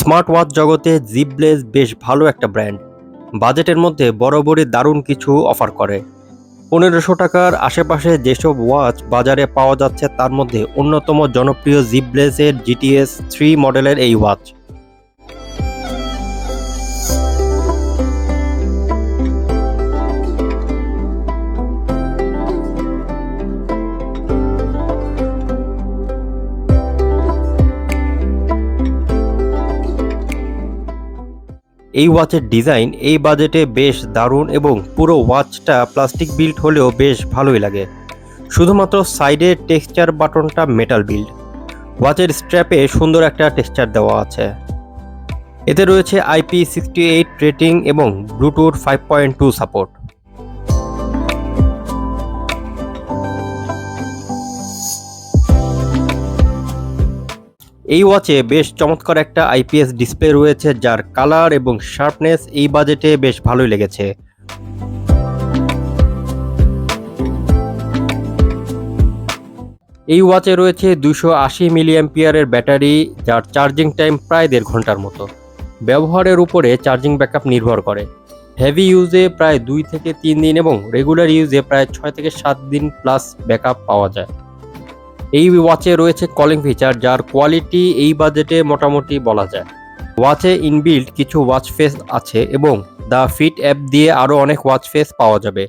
Smart watch জগতে জিবলেস বেশ ভালো একটা ব্র্যান্ড। বাজেটের মধ্যে বরাবরই দারুণ কিছু অফার করে। পনেরোশো টাকার আশেপাশে যেসব ওয়াচ বাজারে পাওয়া যাচ্ছে, তার মধ্যে অন্যতম জনপ্রিয় জিবলেসের জিটিএস থ্রি মডেলের এই ওয়াচ। এই ওয়াচের ডিজাইন, এই বাজেটে বেশ দারুণ এবং পুরো ওয়াচটা প্লাস্টিক বিল্ড হলেও বেশ ভালোই লাগে। শুধুমাত্র সাইডে টেক্সচার বাটনটা মেটাল বিল্ড ওয়াচের স্ট্র্যাপে সুন্দর একটা টেক্সচার দেওয়া আছে। এতে রয়েছে আইপি সিক্সটি এইট রেটিং এবং Bluetooth five point two support. এই ওয়াচে বেশ চমৎকার একটা আইপিএস ডিসপ্লে রয়েছে, যার কালার এবং শার্পনেস এই বাজেটে বেশ ভালোই লেগেছে। এই ওয়াচে রয়েছে দুশো আশি মিলিয়াম্পিয়ারের ব্যাটারি, যার চার্জিং টাইম প্রায় দেড় ঘণ্টার মতো। ব্যবহারের উপরে চার্জিং ব্যাকআপ নির্ভর করে। হেভি ইউজে প্রায় দুই থেকে তিন দিন এবং রেগুলার ইউজে প্রায় ছয় থেকে সাত দিন প্লাস ব্যাকআপ পাওয়া যায়। এই ওয়াচে রয়েছে কলিং ফিচার যার কোয়ালিটি এই বাজেটে মোটামুটি বলা যায়। ওয়াচে ইনবিল্ড কিছু ওয়াচ ফেস আছে এবং দ্য ফিট অ্যাপ দিয়ে আরও অনেক ওয়াচ ফেস পাওয়া যাবে।